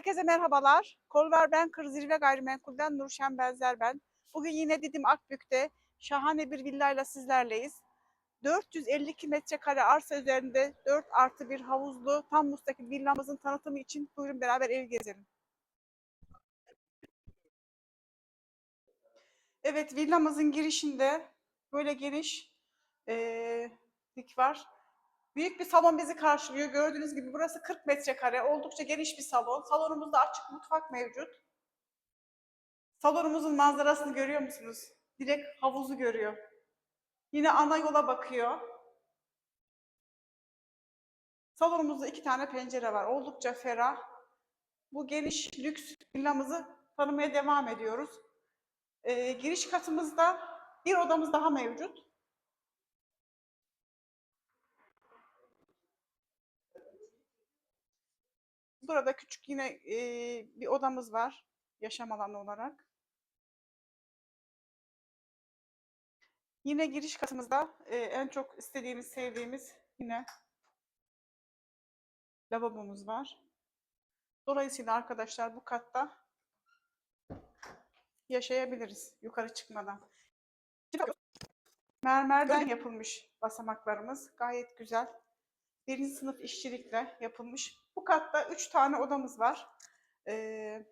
Herkese merhabalar. Kolver Ben Kır Zirve Gayrimenkul'den Nurşen Benzer ben. Bugün yine Didim Akbük'te şahane bir villayla sizlerleyiz. 452 metrekare arsa üzerinde 4 artı bir havuzlu tam müstakil villamızın tanıtımı için buyurun beraber ev gezelim. Evet villamızın girişinde böyle geniş eee dik var. Büyük bir salon bizi karşılıyor. Gördüğünüz gibi burası 40 metrekare. Oldukça geniş bir salon. Salonumuzda açık mutfak mevcut. Salonumuzun manzarasını görüyor musunuz? Direkt havuzu görüyor. Yine ana yola bakıyor. Salonumuzda iki tane pencere var. Oldukça ferah. Bu geniş lüks villamızı tanımaya devam ediyoruz. Ee, giriş katımızda bir odamız daha mevcut. Burada küçük yine e, bir odamız var yaşam alanı olarak. Yine giriş katımızda e, en çok istediğimiz, sevdiğimiz yine lavabomuz var. Dolayısıyla arkadaşlar bu katta yaşayabiliriz yukarı çıkmadan. Mermerden yapılmış basamaklarımız gayet güzel. Birinci sınıf işçilikle yapılmış. Bu katta üç tane odamız var. Ee,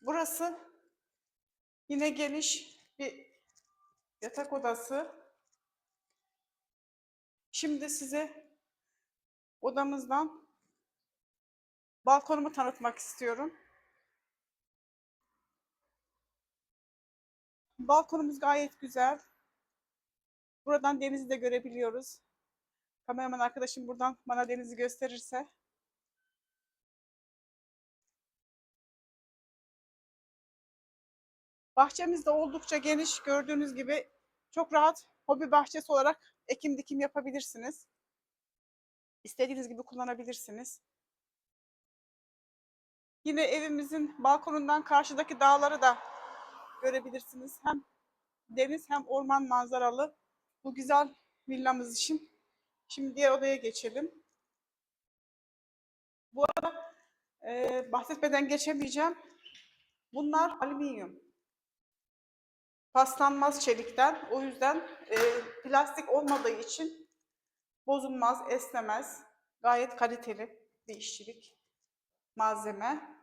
burası yine geniş bir yatak odası. Şimdi size odamızdan balkonumu tanıtmak istiyorum. Balkonumuz gayet güzel. Buradan denizi de görebiliyoruz. Kameraman arkadaşım buradan bana denizi gösterirse. Bahçemiz de oldukça geniş. Gördüğünüz gibi çok rahat hobi bahçesi olarak ekim dikim yapabilirsiniz. İstediğiniz gibi kullanabilirsiniz. Yine evimizin balkonundan karşıdaki dağları da görebilirsiniz. Hem deniz hem orman manzaralı bu güzel villamız için. Şimdi diğer odaya geçelim. Bu arada e, bahsetmeden geçemeyeceğim. Bunlar alüminyum. Paslanmaz çelikten. O yüzden e, plastik olmadığı için bozulmaz, esnemez. Gayet kaliteli bir işçilik malzeme.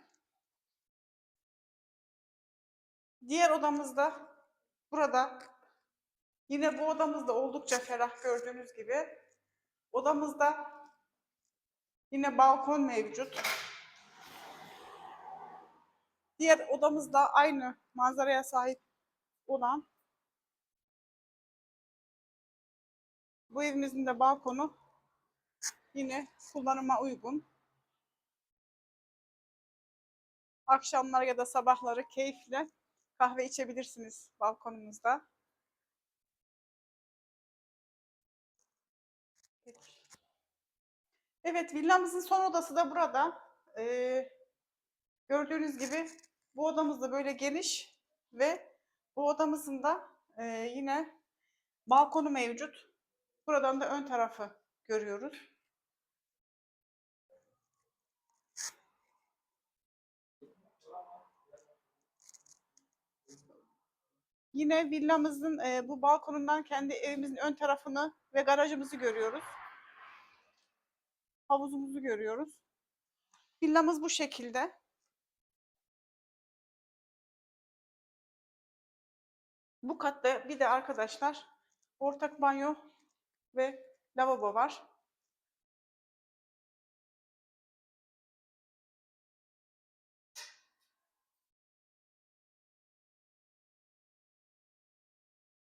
Diğer odamızda burada yine bu odamızda oldukça ferah gördüğünüz gibi odamızda yine balkon mevcut. Diğer odamızda aynı manzaraya sahip olan bu evimizin de balkonu yine kullanıma uygun. Akşamlar ya da sabahları keyifle kahve içebilirsiniz balkonumuzda. Evet, villamızın son odası da burada. Ee, gördüğünüz gibi bu odamız da böyle geniş ve bu odamızın da e, yine balkonu mevcut. Buradan da ön tarafı görüyoruz. Yine villamızın e, bu balkonundan kendi evimizin ön tarafını ve garajımızı görüyoruz. Havuzumuzu görüyoruz. Villamız bu şekilde. Bu katta bir de arkadaşlar ortak banyo ve lavabo var.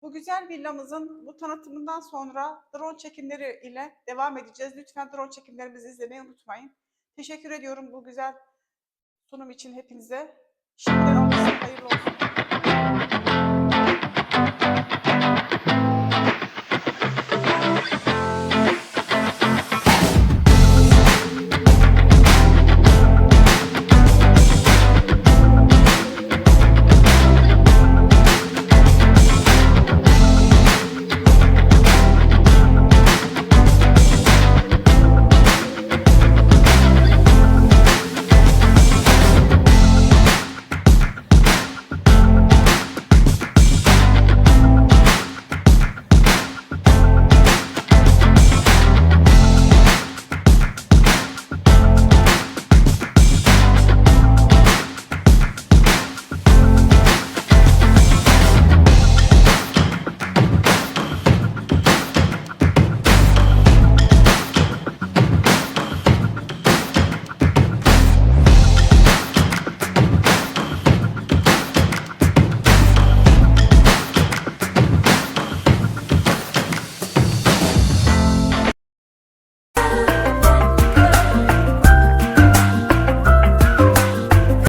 Bu güzel villamızın bu tanıtımından sonra drone çekimleri ile devam edeceğiz. Lütfen drone çekimlerimizi izlemeyi unutmayın. Teşekkür ediyorum bu güzel sunum için hepinize. Şimdiden olsun, hayırlı olsun.